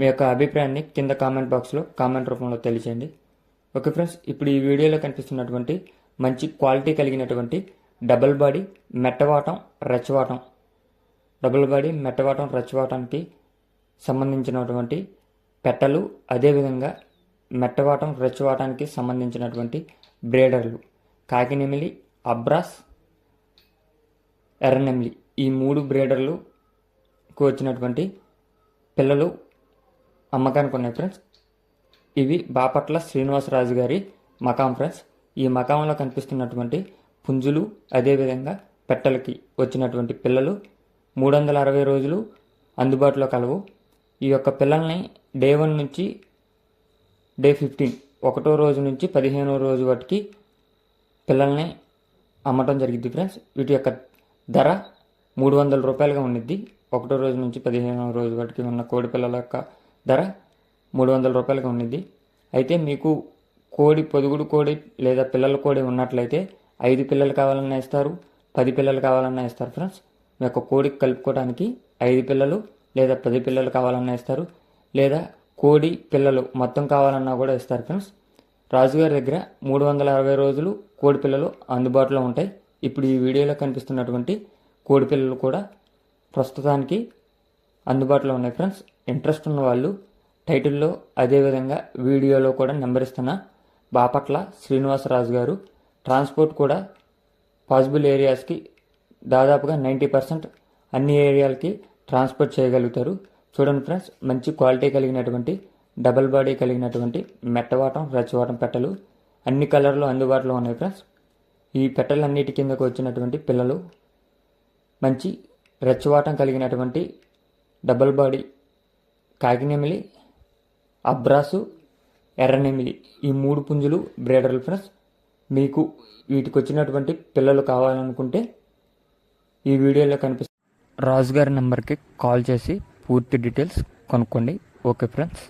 మీ యొక్క అభిప్రాయాన్ని కింద కామెంట్ బాక్స్లో కామెంట్ రూపంలో తెలియజేయండి ఓకే ఫ్రెండ్స్ ఇప్పుడు ఈ వీడియోలో కనిపిస్తున్నటువంటి మంచి క్వాలిటీ కలిగినటువంటి డబుల్ బాడీ మెట్టవాటం రెచ్చవాటం. డబుల్ బాడీ మెట్టవాటం రెచ్చవాటానికి సంబంధించినటువంటి పెట్టలు అదేవిధంగా మెట్టవాటం రెచ్చవాటానికి సంబంధించినటువంటి బ్రేడర్లు. కాకినెమిలి అబ్రాస్ ఎర్రనెమిలి. ఈ మూడు బ్రేడర్లుకు వచ్చినటువంటి పిల్లలు అమ్మకానికి ఉన్నాయి ఫ్రెండ్స్ ఇవి బాపట్ల శ్రీనివాసరాజు గారి మకాం ఫ్రెండ్స్ ఈ మకాంలో కనిపిస్తున్నటువంటి పుంజులు అదేవిధంగా పెట్టలకి వచ్చినటువంటి పిల్లలు మూడు వందల అరవై రోజులు అందుబాటులో కలవు. ఈ యొక్క పిల్లల్ని డే వన్ నుంచి డే ఫిఫ్టీన్ ఒకటో రోజు నుంచి పదిహేనో రోజు వాటికి పిల్లల్ని అమ్మటం జరిగింది ఫ్రెండ్స్ వీటి యొక్క ధర మూడు వందల రూపాయలుగా ఉండిద్ది. ఒకటో రోజు నుంచి పదిహేనో రోజు వాటికి ఉన్న కోడి పిల్లల యొక్క ధర మూడు వందల రూపాయలుగా ఉండిద్ది అయితే మీకు కోడి పొదుగుడు కోడి లేదా పిల్లల కోడి ఉన్నట్లయితే ఐదు పిల్లలు కావాలన్నా ఇస్తారు పది పిల్లలు కావాలన్నా ఇస్తారు ఫ్రెండ్స్. మీ యొక్క కోడికి కలుపుకోవడానికి ఐదు పిల్లలు లేదా పది పిల్లలు కావాలన్నా ఇస్తారు లేదా కోడి పిల్లలు మొత్తం కావాలన్నా కూడా ఇస్తారు ఫ్రెండ్స్. రాజుగారి దగ్గర మూడు వందల అరవై రోజులు కోడి పిల్లలు అందుబాటులో ఉంటాయి. ఇప్పుడు ఈ వీడియోలో కనిపిస్తున్నటువంటి కోడి పిల్లలు కూడా ప్రస్తుతానికి అందుబాటులో ఉన్నాయి ఫ్రెండ్స్. ఇంట్రెస్ట్ ఉన్న వాళ్ళు టైటిల్లో అదేవిధంగా వీడియోలో కూడా నెంబర్ ఇస్తున్న. బాపట్ల శ్రీనివాసరాజు గారు ట్రాన్స్పోర్ట్ కూడా పాసిబుల్ ఏరియాస్కి దాదాపుగా నైంటీ పర్సెంట్ అన్ని ఏరియాలకి ట్రాన్స్పోర్ట్ చేయగలుగుతారు. చూడండి ఫ్రెండ్స్ మంచి క్వాలిటీ కలిగినటువంటి డబల్ బాడీ కలిగినటువంటి మెట్టవాటం రచ్చవాటం పెట్టలు అన్ని కలర్లు అందుబాటులో ఉన్నాయి ఫ్రెండ్స్. ఈ పెట్టలన్నిటి కిందకు వచ్చినటువంటి పిల్లలు మంచి రెచ్చవాటం కలిగినటువంటి డబల్ బాడీ కాకినెమిలి అబ్రాసు ఎర్రనెమిలి ఈ మూడు పుంజులు బ్రేడర్లు ఫ్రెండ్స్. మీకు వీటికి వచ్చినటువంటి పిల్లలు కావాలనుకుంటే ఈ వీడియోలో కనిపిస్తుంది రాజుగారి నెంబర్కి కాల్ చేసి పూర్తి డీటెయిల్స్ కొనుక్కోండి. Okay friends.